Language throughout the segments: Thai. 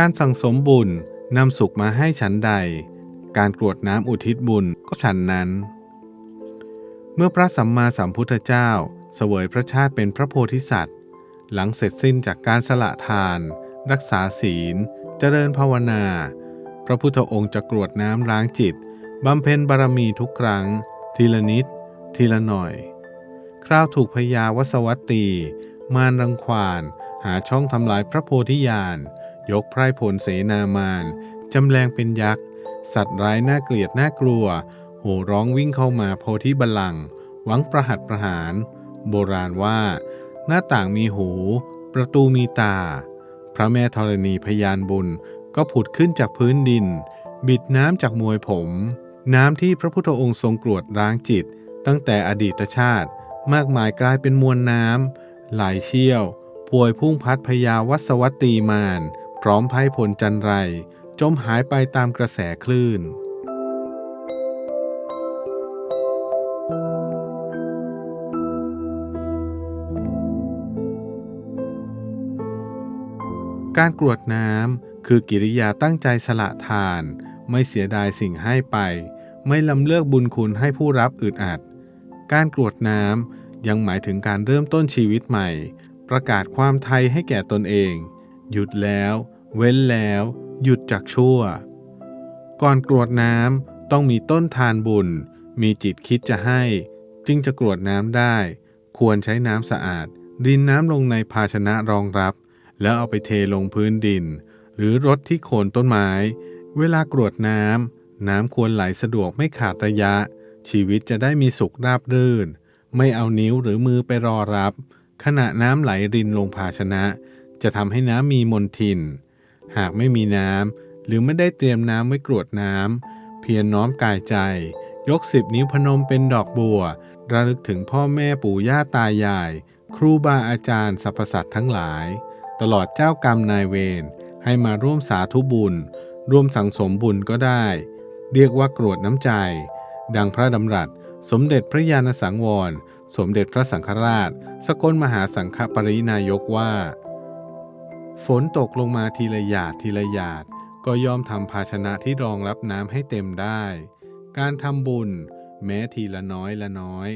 การสั่งสมบุญนำสุขมาให้ฉันใด การกรวดน้ำอุทิศบุญก็ฉันนั้น เมื่อพระสัมมาสัมพุทธเจ้าเสวยพระชาติเป็นพระโพธิสัตว์ หลังเสร็จสิ้นจากการสละทาน รักษาศีล เจริญภาวนา พระพุทธองค์จะกรวดน้ำล้างจิตบำเพ็ญบารมีทุกครั้ง ทีละนิด ทีละหน่อย คราวถูกพญาวสวัตตี มารรังควาน หาช่องทำลายพระโพธิญาณ ยกไพร่พลเสนามานจำแรงเป็นยักษ์ สัตว์ร้ายน่าเกลียดน่ากลัว โห่ร้องวิ่งเข้ามาโพธิบัลลังก์หวังประหัตประหาร โบราณว่า หน้าต่างมีหู ประตูมีตา พระแม่ธรณีพยานบุญก็ผุดขึ้นจากพื้นดิน บิดน้ำจากมวยผม น้ำที่พระพุทธองค์ทรงกรวดล้างจิต ตั้งแต่อดีตชาติ มากมายกลายเป็นมวลน้ำไหลเชี่ยวพวยพุ่งพัดพญาวัสวัตตีมาน พร้อมไพ่พลจันไร จมหายไปตามกระแสคลื่น การกรวดน้ำคือกิริยาตั้งใจสละทาน ไม่เสียดายสิ่งให้ไป ไม่ลำเลิกบุญคุณให้ผู้รับอึดอัด การกรวดน้ำยังหมายถึงการเริ่มต้นชีวิตใหม่ ประกาศความไทยให้แก่ตนเองหยุดแล้ว เว้นแล้วหยุดจากชั่ว ก่อนกรวดน้ำต้องมีต้นทานบุญ มีจิตคิดจะให้ จึงจะกรวดน้ำได้ ควรใช้น้ำสะอาด ดินน้ำลงในภาชนะรองรับ แล้วเอาไปเทลงพื้นดิน หรือรดที่โคนต้นไม้ เวลากรวดน้ำน้ำควรไหลสะดวกไม่ขาดระยะ ชีวิตจะได้มีสุขราบรื่น ไม่เอานิ้วหรือมือไปรอรับ ขณะน้ำไหลรินลงภาชนะ จะทำให้น้ำมีมนทิน หากไม่มีน้ำหรือไม่ได้เตรียมน้ำไว้กรวดน้ำเพียรน้อมกายใจ ยกสิบนิ้วพนมเป็นดอกบัว ระลึกถึงพ่อแม่ปู่ย่าตายาย ครูบาอาจารย์สรรพสัตว์ทั้งหลาย ตลอดเจ้ากรรมนายเวรให้มาร่วมสาธุบุญ ร่วมสังสมบุญก็ได้ เรียกว่ากรวดน้ำใจ ดังพระดำรัส สมเด็จพระญาณสังวร สมเด็จพระสังฆราช สกลมหาสังฆปรินายกว่า ฝนตกลงมาทีละหยาดทีละหยาด ก็ย่อมทำภาชนะที่รองรับน้ำให้เต็มได้ การทำบุญ แม้ทีละน้อยละน้อย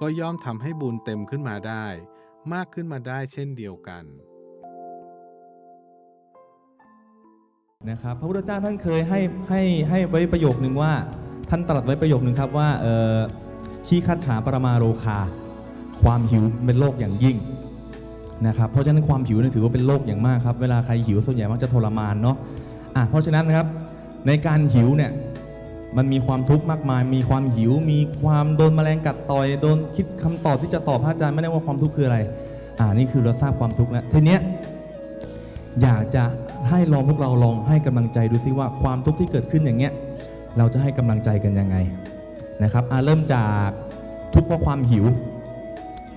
ก็ย่อมทำให้บุญเต็มขึ้นมาได้ มากขึ้นมาได้เช่นเดียวกันนะครับพระพุทธเจ้าท่านเคยให้ให้ให้ไว้ประโยคนึงว่า ท่านตรัสไว้ประโยคนึงครับว่าเออชี้คัจฉาปรมาโรคา ความหิวเป็นโรคอย่างยิ่ง นะครับเพราะฉะนั้นความหิวเนี่ยถือว่าเป็นโรคอย่างมากครับ เวลาใครหิวส่วนใหญ่มักจะทรมานเนาะอะเพราะฉะนั้นนะครับในการหิวเนี่ยมันมีความทุกข์มากมาย มีความหิว มีความโดนแมลงกัดต่อย โดนคิดคำตอบที่จะตอบพระอาจารย์ไม่ได้ว่าความทุกข์คืออะไร อ่านี่คือเราทราบความทุกข์แล้วทีเนี้ยอยากจะให้ลองพวกเราลองให้กำลังใจดูซิว่าความทุกข์ที่เกิดขึ้นอย่างเงี้ยเราจะให้กำลังใจกันยังไงนะครับอะเริ่มจากทุกข์เพราะความหิว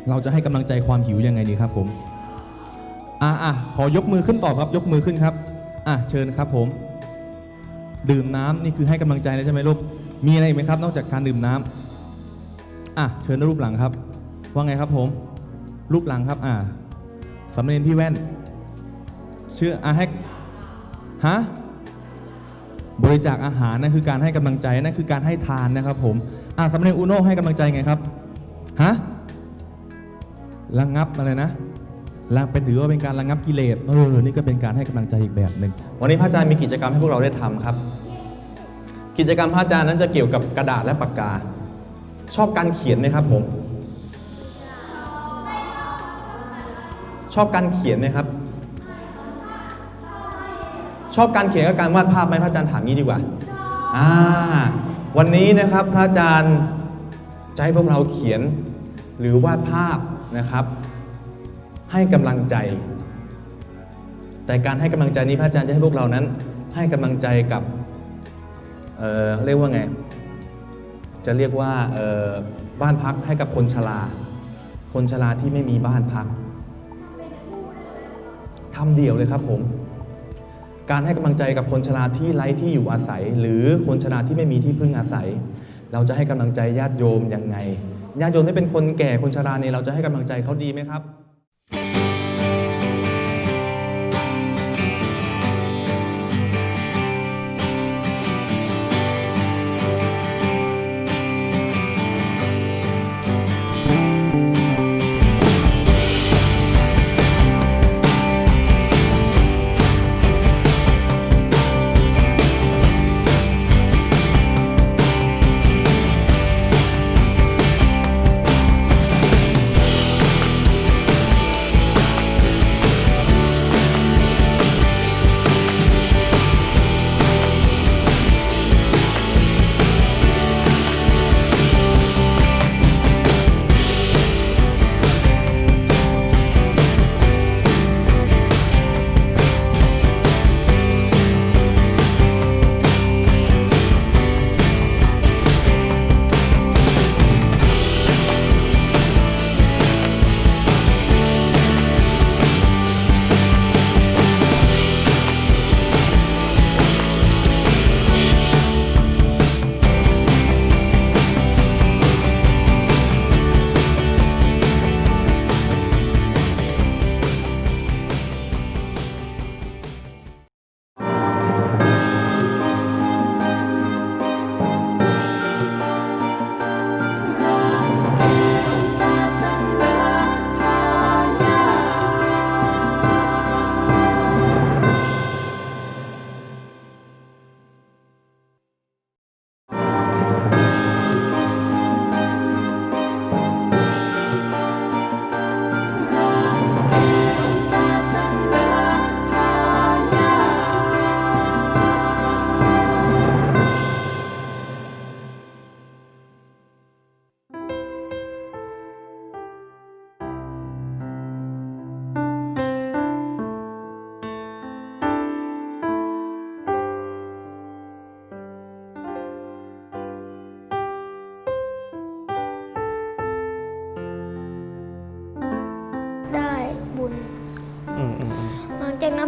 เราจะให้กำลังใจความหิวยังไงดีครับผม อะอะขอยกมือขึ้นตอบครับ ยกมือขึ้นครับ อะเชิญครับผม ดื่มน้ำนี่คือให้กำลังใจนะใช่ไหมลูก มีอะไรอีกไหมครับ นอกจากการดื่มน้ำอะเชิญรูปหลังครับ ว่าไงครับผม รูปหลังครับ อะสำเร็จพี่แว่น ชื่ออาให้ฮะบริจาคอาหารนั่นคือการให้กำลังใจนั่นคือการให้ทานนะครับผมอ่าสำเร็จอุโนให้กำลังใจไงครับฮะระงับอะไรนะ แระเป็นถือว่าเป็นการระงับกิเลสเออนี่ก็เป็นการให้กำลังใจอีกแบบหนึ่งวันนี้พระอาจารย์มีกิจกรรมให้พวกเราได้ทำครับ กิจกรรมพระอาจารย์นั้นจะเกี่ยวกับกระดาษและปากกา ชอบการเขียนไหมครับผม ชอบการเขียนไหมครับ ชอบการเขียนกับการวาดภาพไหมพระอาจารย์ถามงี้ดีกว่าอ่า วันนี้นะครับพระอาจารย์จะให้พวกเราเขียนหรือวาดภาพนะครับ ให้กำลังใจ แต่การให้กำลังใจนี้พระอาจารย์จะให้พวกเรานั้น ให้กำลังใจกับเอ่อเรียกว่าไง จะเรียกว่าเอ่อบ้านพักให้กับคนชราคนชราที่ไม่มีบ้านพักทำเดี่ยวเลยครับผม การให้กำลังใจกับคนชราที่ไร้ที่อยู่อาศัย หรือคนชราที่ไม่มีที่พึ่งอาศัย เราจะให้กำลังใจญาติโยมยังไง ญาติโยมที่เป็นคนแก่คนชราเนี่ยเราจะให้กำลังใจเขาดีไหมครับ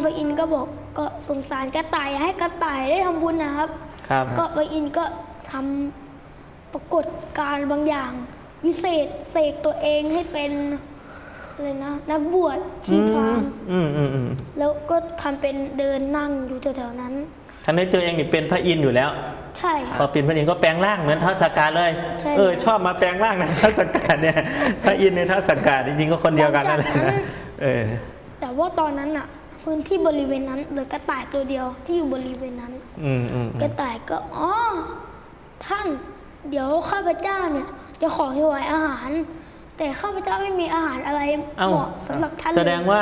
พระอินทร์ก็บอกก็สงสารกระต่ายให้กระต่ายได้ทำบุญนะครับ ครับ ก็พระอินทร์ก็ทำปรากฏการณ์บางอย่าง วิเศษเสกตัวเองให้เป็นอะไรนะนักบวชชีพรามอืมอืมอืมแล้วก็ทำเป็นเดินนั่งอยู่แถวๆนั้นท่านในตัวเองนี่เป็นพระอินทร์อยู่แล้ว ใช่คพอรับเป็นพระอินทร์ก็แปลงร่างเหมือนท้าวสกการเลย ใช่ เออ ชอบมาแปลงร่างในท้าวสกการเนี่ย พระอินทร์ในท้าวสกการจริงๆก็คนเดียวกันนั่นแหละหลังจากนั้นะนเออ แต่ว่าตอนนั้นอะ พื้นที่บริเวณนั้นเหลือกระต่ายตัวเดียวที่อยู่บริเวณนั้น อืมอืมกระต่ายก็อ๋อท่าน เดี๋ยวข้าพเจ้าเนี่ย จะขอถวายอาหาร แต่ข้าพเจ้าไม่มีอาหารอะไรเอ้าเหมาะสำหรับท่านแสดงว่า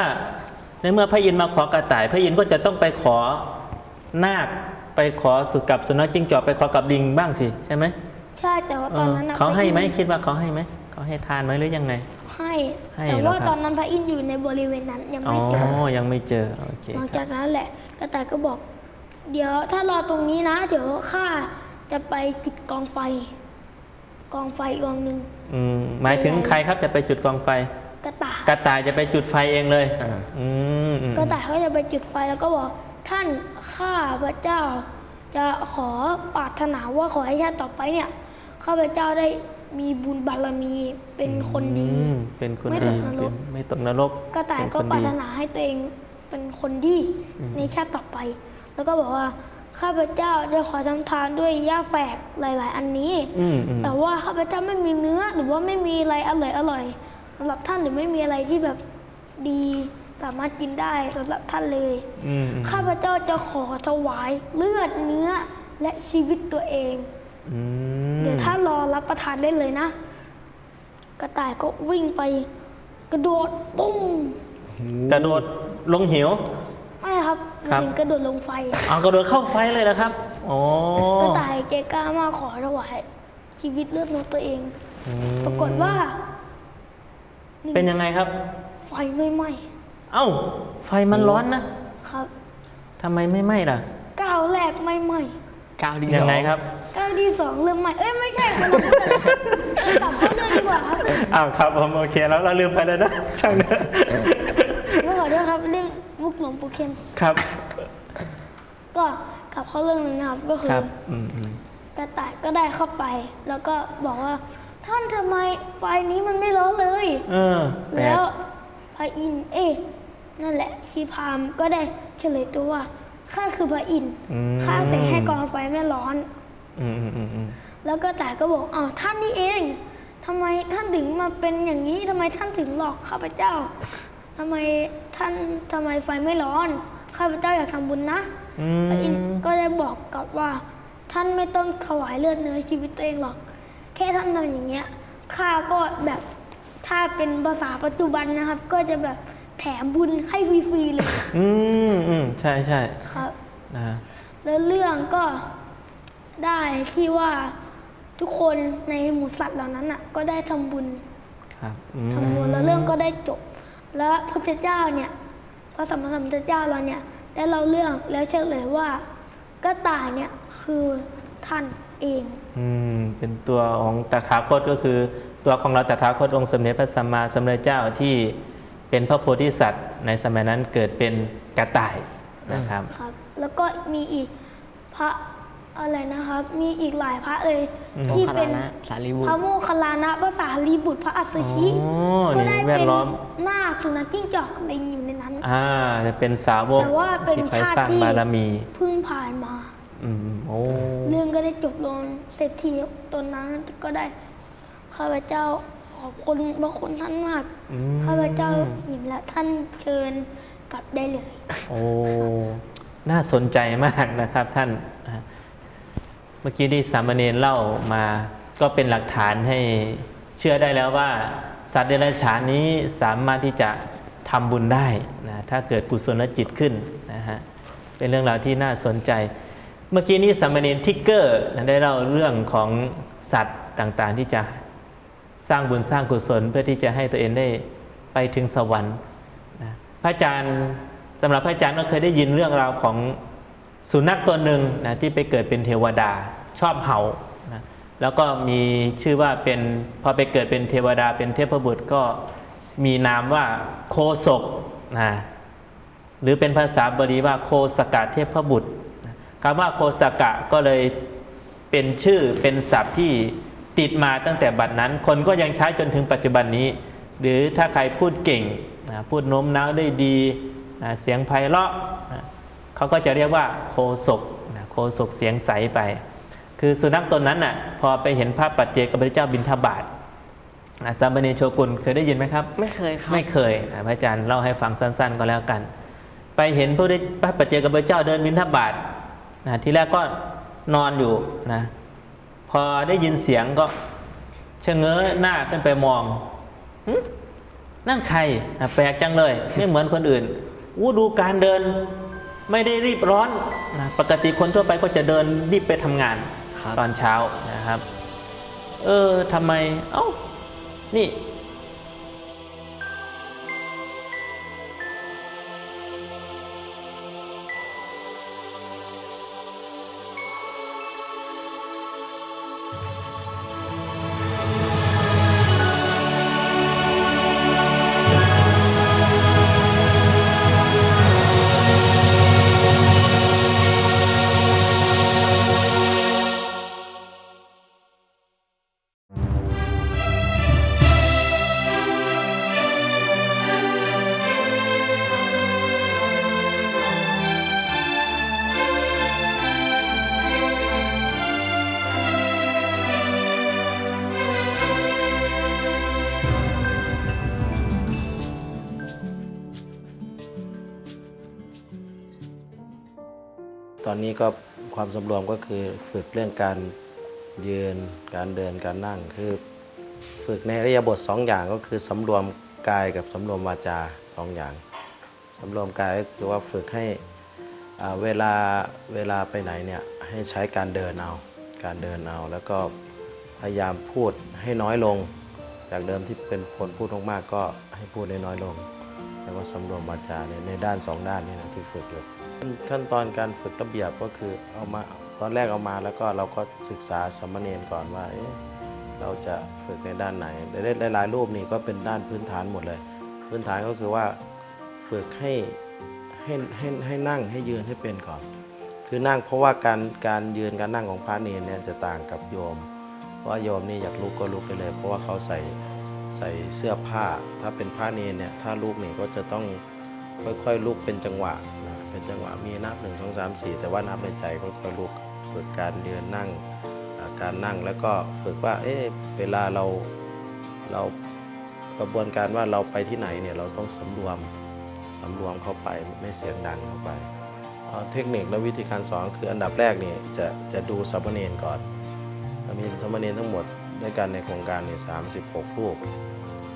ในเมื่อพระอินทร์มาขอกระต่าย พระอินทร์ก็จะต้องไปขอนาคไปขอสุกับสุนัขจิ้งจอกไปขอกับลิงบ้างสิใช่ไหมใช่แต่ว่าตอนนั้นนะเออเขาให้ไหมพระอินทร์ คิดว่าเขาให้ไหมเขาให้ทานไหมหรือยังไง ให้ให้แต่เหรอว่าครับ ตอนนั้นพระอินทร์อยู่ในบริเวณนั้นยังอ๋อ ไม่เจอยังไม่เจอ โอเคหลังคจารับ กนั้นแหละกระต่ายก็บอก เดี๋ยวถ้ารอตรงนี้นะ เดี๋ยวข้าจะไปจุดกองไฟ กองไฟกองหนึ่งอืม หมายถึงใครครับจะไปจุดกองไฟ กระต่ายกระต่ายจะไปจุดไฟเองเลยอืมอืมกระต่ายเขาจะไปจุดไฟแล้วก็บอกท่านข้าพระเจ้า จะขอปรารถนาว่าขอให้ชาติต่อไปเนี่ยข้าพเจ้าได้ มีบุญบารมีเป็นคนดี อืมเป็นคนไม่ดีตกนรก เป็นไม่ตกนรกกระต่ายก็เป็นคนปราดีรถนาให้ตัวเองเป็นคนดีอืม ในชาติต่อไป แล้วก็บอกว่าข้าพเจ้าจะขอทำทานด้วยหญ้าแฝกหลาย ๆ อันนี้ อืมอืมแต่ว่าข้าพเจ้าไม่มีเนื้อหรือว่าไม่มีอะไรอร่อยอร่อยสำหรับท่านหรือไม่มีอะไรที่แบบดีสามารถกินได้สำหรับท่านเลย อืมอืมข้าพเจ้าจะขอถวายเลือดเนื้อและชีวิตตัวเอง อืม เดี๋ยวท่านรอรับประทานได้เลยนะ กระต่ายก็วิ่งไป กระโดดปุ้มกระโดดลงเหวไม่ครับครับมันกระโดดลงไฟ เอากระโดดเข้าไฟเลยนะครับโอ้กระต่ายใจกล้ามากขอถวายชีวิตเลือดนกตัวเอง อืมปรากฏว่าหเป็นยังไงครับ ไฟไม่ไหม้เอ้า ไฟมันร้อนนะครับทำไมไม่ไหม้ล่ะ ก้าวแรกไม่ไหม้ก้าวที่ยัสงองไงครับ ก้าวที่สองเริ่มไหม้เอ้ยไม่ใช่คนละคนกลยกลับเข้าเรื่องดีกว่าครับอ้าวครับผมโอเคแล้วเราลืมไปแล้วนะช่างเนอะไม่ขอโทษครับเรื่องมุกหลวงปู่เข็มครับก็กลับเข้าเรื่องนึงนะครับก็คือ ครับอืมอืมกระต่ายก็ได้เข้าไป แล้วก็บอกว่า ท่านทำไมไฟนี้มันไม่ร้อนเลย เออแปลแล้วพระอินทร์เอ๊ะนั่นแหละชีพราหมณ์ก็ได้เฉลยตัวว่าข้าคือพระอินทร์อืมข้าเสกให้กองไฟไม่ร้อน อืมอืมอืมอืมแล้วก็แต่ก็บอกอ้าวท่านนี่เองทำไมท่านถึงมาเป็นอย่างนี้ทำไมท่านถึงหลอกข้าพเจ้าทำไมท่านทำไมไฟไม่ร้อน ข้าพเจ้าอยากทำบุญนะอืมพระอินทร์ก็ได้บอกกลับว่า ท่านไม่ต้องถวายเลือดเนื้อชีวิตตัวเองหรอก แค่ท่านทำอย่างเงี้ยข้าก็แบบถ้าเป็นภาษาปัจจุบันนะครับ ก็จะแบบแถมบุญให้ฟรีๆเลยอืมอืมใช่ใช่ครับ นะฮะ แล้วเรื่องก็ ได้ที่ว่าทุกคนในหมู่สัตว์เหล่านั้นอะก็ได้ทำบุญครับอืมทำบุญแล้วเรื่องก็ได้จบ แล้วพระพุทธเจ้าเนี่ยพระสัมมาสัมพุทธเจ้าเราเนี่ยได้เล่าเรื่องแล้วเฉลยว่าก็ตายเนี่ยคือท่านเอง อืมเป็นตัวของตถาคตก็คือ ตัวของเราตถาคตองค์สมเด็จพระสัมมาสัมพุทธเจ้าที่เป็นพระโพธิสัตว์ ในสมัยนั้นเกิดเป็นกระต่ายนะครับ ครับแล้วก็มีอีกพระ อะไรนะครับ มีอีกหลายพระเลยอืม ที่โมคคัลเป็ลานนะสารีบุตพระรโมคคัลลานะภาษาลีบุตรพระอัสสชิอ๋อก็นี่ได้แวเป็ดนล้อม นาคสุนัขจิ้งจอกลิงอยู่ในนั้น อ่าจะเป็นสาวกแต่ว่าเป็นที่ไปชาติสร้างที่ บารมีเพิ่งผ่านมา อืมโอ้เรื่องก็ได้จบลงเศรษฐีตนนั้นก็ได้ข้าพเจ้าขอบคุณพระคุณท่านมากอืมข้าพเจ้าหิมและท่านเชิญกลับได้เลย โอ้น่าสนใจมากนะครับท่านนะฮะเมื่อกี้ที่สามเณรเล่ามา ก็เป็นหลักฐานให้เชื่อได้แล้วว่า สัตว์เดรัจฉานนี้สามารถที่จะทำบุญได้นะถ้าเกิดกุศลจิตขึ้นนะฮะเป็นเรื่องราวที่น่าสนใจ เมื่อกี้นี้สามเณรทิกเกอร์นะได้เล่าเรื่องของสัตว์ต่างๆที่จะสร้างบุญสร้างกุศลเพื่อที่จะให้ตัวเองได้ไปถึงสวรรค์นะพระอาจารย์สำหรับพระอาจารย์ก็เคยได้ยินเรื่องราวของ สุนัขตัวหนึ่งนะที่ไปเกิดเป็นเทวดาชอบเห่านะแล้วก็มีชื่อว่าเป็นพอไปเกิดเป็นเทวดาเป็นเทพบุตรก็มีนามว่าโคศกนะหรือเป็นภาษาบาลีว่าโคสกะเทพบุตรคำว่าโคสกะก็เลยเป็นชื่อเป็นศัพท์ที่ติดมาตั้งแต่บัดนั้น คนก็ยังใช้จนถึงปัจจุบันนี้ หรือถ้าใครพูดเก่งนะพูดโน้มน้าวได้ดีนะเสียงไพเราะนะ เขาก็จะเรียกว่าโคศกนะโคศกเสียงใสไป คือสุนัขตนนั้นน่ะพอไปเห็นภาพปัจเจกพระเจ้าบินทบาทนะสามเณรโชกุลเคยได้ยินไหมครับ ไม่เคยครับไม่เคยอะพระอาจารย์เล่าให้ฟังสั้น ๆ ก็แล้วกัน ไปเห็นพระได้พระปัจเจกพระเจ้าเดินบิณฑบาตนะทีแรกก็นอนอยู่นะพอได้ยินเสียงก็ชะเง้อหน้าขึ้นไปมองหึนั่นใครนะแปลกจังเลย ไม่เหมือนคนอื่นอู้ดูการเดิน ไม่ได้รีบร้อนนะปกติคนทั่วไปก็จะเดินรีบไปทำงานครับตอนเช้านะครับ เออทำไม เอ้า นี่ อนนี้ก็ความสำรวมก็คือฝึกเรื่องการยืน การเดินการนั่งคือฝึกในอริยบทสองอย่างก็คือสำรวมกายกับสำรวมวาจาสองอย่างสำรวมกายก็คือว่าฝึกให้เวลาเวลาไปไหนเนี่ยให้ใช้การเดินเอาการเดินเอา แล้วก็พยายามพูดให้น้อยลง จากเดิมที่เป็นคนพูดมากๆก็ให้พูดน้อยลง แล้วก็สำรวมวาจาในด้านสองด้านนี้นะที่ฝึกอยู่ ขั้นตอนการฝึกระเบียบก็คือเอามาตอนแรกเอามาแล้วก็เราก็ศึกษาสามเณรก่อนว่าเเราจะฝึกในด้านไหนได้หลายๆรูปนี่ก็เป็นด้านพื้นฐานหมดเลย พื้นฐานก็คือว่าฝึกให้ให้ให้ให้นั่งให้ยืนให้เป็นก่อน คือนั่งเพราะว่าการการยืนการนั่งของพระเนรเนี่ยจะต่างกับโยม เพราะโยมนี่อยากลุกก็ลุกได้เลย เพราะว่าเขาใส่ใส่เสื้อผ้า ถ้าเป็นพระเนรเนี่ยถ้าลุกนี่ก็จะต้องค่อยๆลุกเป็นจังหวะนะ เป็นจังหวะมีนับหนึ่งสองสามสี่แต่ว่านับในใจค่อยๆลุกฝึกการยืนนั่งการนั่งแล้วก็ฝึกว่าเอ๊ะเวลาเราเรากระบวนการว่าเราไปที่ไหนเนี่ยเราต้องสำรวมสำรวมเข้าไปไม่เสียงดังเข้าไปเอ่อเทคนิคและวิธีการสอนคืออันดับแรกเนี่ยจะจะดูสามเณรก่อนมีสามเณรทั้งหมดด้วยกันในโครงการเนี่ย36รูป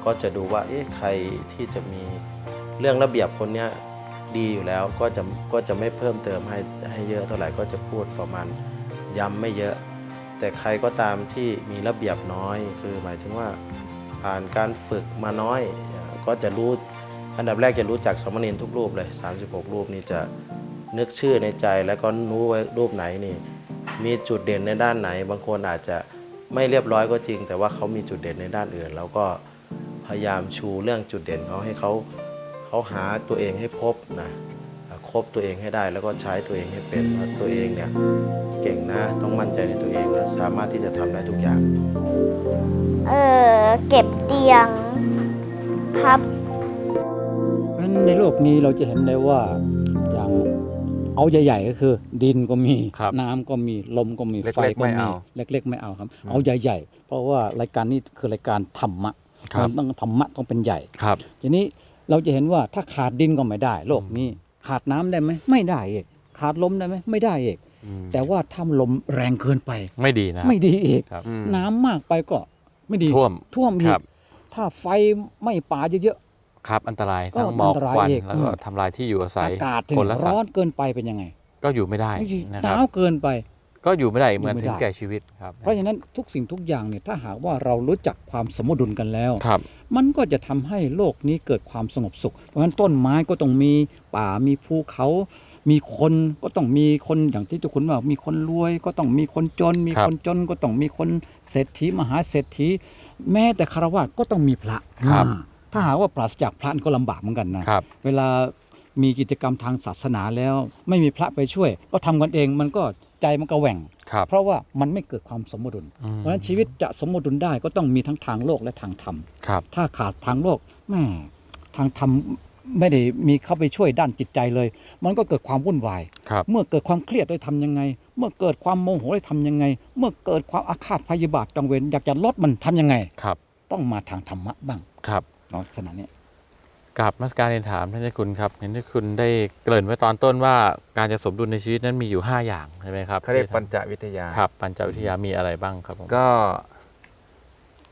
ก็จะดูว่าเอ๊ะใครที่จะมีเรื่องระเบียบคนเนี้ย ดีอยู่แล้วก็จะก็จะไม่เพิ่มเติมให้ให้เยอะเท่าไหร่ก็จะพูดประมาณย้ำไม่เยอะ แต่ใครก็ตามที่มีระเบียบน้อย คือหมายถึงว่าผ่านการฝึกมาน้อย ก็จะรู้อันดับแรกจะรู้จักสมเณรทุกรูปเลย 36 รูปนี้จะนึกชื่อในใจแล้วก็รู้ไว้รูปไหนนี่ มีจุดเด่นในด้านไหน บางคนอาจจะไม่เรียบร้อยก็จริง แต่ว่าเขามีจุดเด่นในด้านอื่น แล้วก็พยายามชูเรื่องจุดเด่นเขาให้เขา เขาหาตัวเองให้พบนะคบตัวเองให้ได้แล้วก็ใช้ตัวเองให้เป็นว่าตัวเองเนี่ยเก่งนะต้องมั่นใจในตัวเองและสามารถที่จะทำได้ทุกอย่าง เออเก็บเตียงพับเพราะฉะนั้นในโลกนี้เราจะเห็นได้ว่าอย่างเอาใหญ่ๆก็คือ ดินก็มีครับน้ำก็มีลมก็มีเล็กๆไฟก็ไม่มีเอาเล็ก ๆ ไม่เอาครับอืมเอาใหญ่ ๆ เพราะว่ารายการนี้คือรายการธรรมะครับมันต้องธรรมะต้องเป็นใหญ่ครับ ทีนี้ เราจะเห็นว่าถ้าขาดดินก็ไม่ได้ โลกนี้ ขาดน้ำได้ไหมไม่ได้เอกขาดลมได้ไหมไม่ได้เอกอืมแต่ว่าถ้าลมแรงเกินไป ไม่ดีนะ ไม่ดีเอกครับน้ำมากไปก็ไม่ดีท่วมท่วมอีคกรับถ้าไฟไหม่ป่าเยอะครับอันตรายก็ทั้งหมอกอันตรายควันอีกแล้วก็อืมทำลายที่อยู่อาๆศัยอากาศถึงคนและสัตร้อนว์เกินไปเป็นยังไง ก็อยู่ไม่ได้ไม่ดีนะหครันาบวเกินไป ก็อยู่ไม่ได้เหมือนอยู่ไม่ถึงได้แก่ชีวิตครับเพราะฉะนั้นทุกสิ่งทุกอย่างเนี่ยถ้าหากว่าเรารู้จักความสมดุลกันแล้วครับ มันก็จะทำให้โลกนี้เกิดความสงบสุข เพราะฉะนั้นต้นไม้ก็ต้องมีป่ามีภูเขามีคนก็ต้องมีคนอย่างที่ทุกคนว่ามีคนรวยก็ต้องมีคนจน มีครับคนจนก็ต้องมีคนเศรษฐีมหาเศรษฐี แม้แต่คารวะก็ต้องมีพระครับอ่าถ้าหากว่าปราศจากพระนี่ก็ลำบากเหมือนกันนะครับเวลามีกิจกรรมทางศาสนาแล้ว ไม่มีพระไปช่วย ก็ทำกันเองมันก็ ใจมันก็แหว่ง ครับ เพราะว่ามันไม่เกิดความสมดุล อืมเพราะฉะนั้นชีวิตจะสมดุลได้ก็ต้องมีทั้งทางโลกและทางธรรม ครับ ถ้าขาดทางโลกแม่ทางธรรมไม่ได้มีเข้าไปช่วยด้านจิตใจเลย มันก็เกิดความวุ่นวาย ครับ เมื่อเกิดความเครียดได้ทำยังไง เมื่อเกิดความโมโหได้ทำยังไง เมื่อเกิดความอาฆาตพยาบาทจองเวรอยากจะลดมันทำยังไง ครับ ต้องมาทางธรรมะบ้างครับลักษณะเนี้ย กราบนมัสการเรียนถามท่านเจ้าคุณครับเห็นที่คุณได้เกริ่นไว้ตอนต้นว่าการจะสมดุลในชีวิตนั้นมีอยู่ 5 อย่างใช่ไหมครับเขาเรียกที่ปัญจวิทยาครับปัญจวิทยามีอะไรบ้างครับผมก็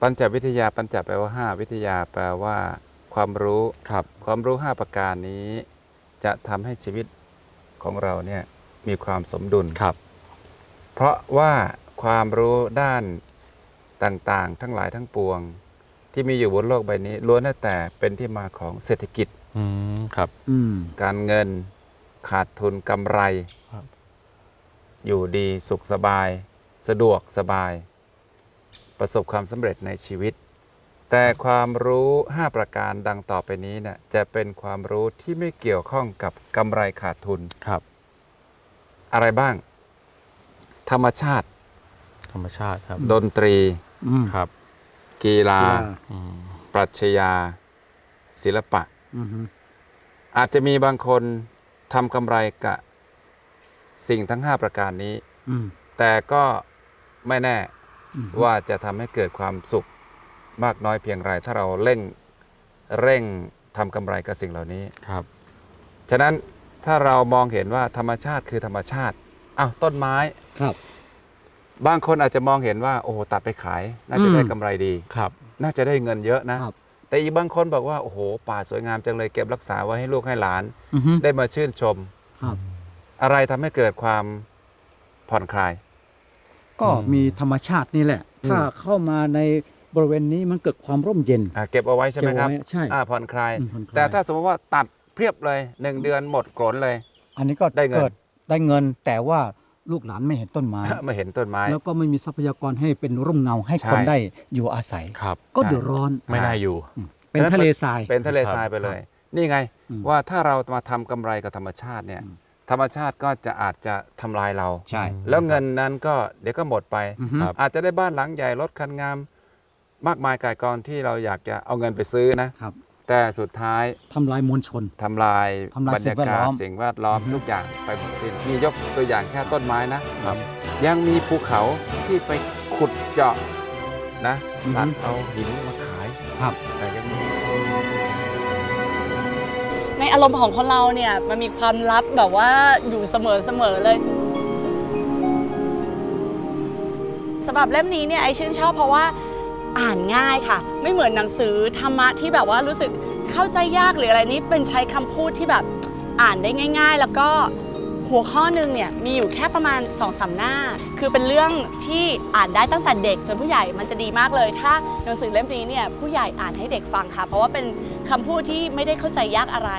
ปัญจวิทยาปัญจแปลว่าห้าวิทยาแปลว่า ความรู้ครับความรู้ห้าประการนี้ จะทำให้ชีวิตของเราเนี่ยมีความสมดุลครับ เพราะว่าความรู้ด้านต่างๆ ทั้งหลายทั้งปวง ที่มีอยู่บนโลกใบนี้ล้วนแล้วแต่เป็นที่มาของเศรษฐกิจ อืมครับ อืม การเงินขาดทุนกำไร ครับ อยู่ดีสุขสบาย สะดวกสบาย ประสบความสำเร็จในชีวิต แต่ความรู้ 5 ประการดังต่อไปนี้เนี่ยจะเป็นความรู้ที่ไม่เกี่ยวข้องกับกำไรขาดทุนครับ อะไรบ้าง ธรรมชาติ ธรรมชาติครับ ดนตรี อืม ครับ กีฬากีฬาอืมปรัชญา ศิลปะอืมฮึอาจจะมีบางคนทำกำไรกับสิ่งทั้ง5ประการนี้อืมแต่ก็ไม่แน่อืมว่าจะทำให้เกิดความสุขมากน้อยเพียงไร ถ้าเราเร่งเร่งทำกำไรกับสิ่งเหล่านี้ครับ ฉะนั้นถ้าเรามองเห็นว่าธรรมชาติคือธรรมชาติอ้าวต้นไม้ครับ บางคนอาจจะมองเห็นว่าโอ้โหตัดไปขาย น่าจะอืมได้กำไรดีครับ น่าจะได้เงินเยอะนะครับแต่อีกบางคนบอกว่าโอ้โหป่าสวยงามจังเลยเก็บรักษาไว้ให้ลูกให้หลานอืมฮึได้มาชื่นชมครับอะไรทำให้เกิดความผ่อนคลาย ก็มีธรรมชาตินี่แหละ ถ้าเข้ามาในบริเวณนี้มันเกิดความร่มเย็นอะเก็บเอาไว้ใช่ไหมครับเก็บเอาไว้ใช่อ่าผ่อนคลายอืมผ่อนคลาย แต่ถ้าสมมติว่าตัดเพียบเลยหนึ่งเดือนหมดโกรนเลย อันนี้ก็ได้เงินเกิดได้เงินแต่ว่า ลูกหลานไม่เห็นต้นไม้ ไม่เห็นต้นไม้ แล้วก็ไม่มีทรัพยากรให้เป็นร่มเงาให้ใช่ คนได้อยู่อาศัย ครับ ก็เดือดร้อน ไม่น่าอยู่ เป็นทะเลทราย เป็นทะเลทรายไปเลย นี่ไงอืมว่าถ้าเรามาทำกำไรกับธรรมชาติเนี่ย อืม ธรรมชาติก็จะอาจจะทำลายเรา ใช่ แล้วเงินนั้นก็เดี๋ยวก็หมดไป อือฮึครับอาจจะได้บ้านหลังใหญ่รถคันงาม มากมายกายกองที่เราอยากจะเอาเงินไปซื้อนะ ครับ แต่สุดท้ายทำลายมวลชน ทำลายทำลายบรรยากาศสิ่สิ่งงแวแวดดล้ล้ออมมทุกอย่างไปหมดสิ้นนี่ยกตัวอย่างแค่ต้นไม้นะครับ ยังมีภูเขาที่ไปขุดเจาะนะอือฮึ ตัดเอาหินมาขายครับอะไรกันนี้ในอารมณ์ของคนเราเนี่ยมันมีความลับแบบว่าอยู่เสมอเสมอเลยสำหรับเล่มนี้เนี่ยไอชื่นชอบเพราะว่า อ่านง่ายค่ะ ไม่เหมือนหนังสือธรรมะที่แบบว่ารู้สึกเข้าใจยากหรืออะไรนี้เป็นใช้คำพูดที่แบบอ่านได้ง่าย ๆ แล้วก็หัวข้อหนึ่งเนี่ยมีอยู่แค่ประมาณ2อสหน้า คือเป็นเรื่องที่อ่านได้ตั้งแต่เด็กจนผู้ใหญ่มันจะดีมากเลย ถ้าหนังสือเล่มนี้เนี่ยผู้ใหญ่อ่านให้เด็กฟังค่ะ เพราะว่าเป็นคำพูดที่ไม่ได้เข้าใจยากอะไร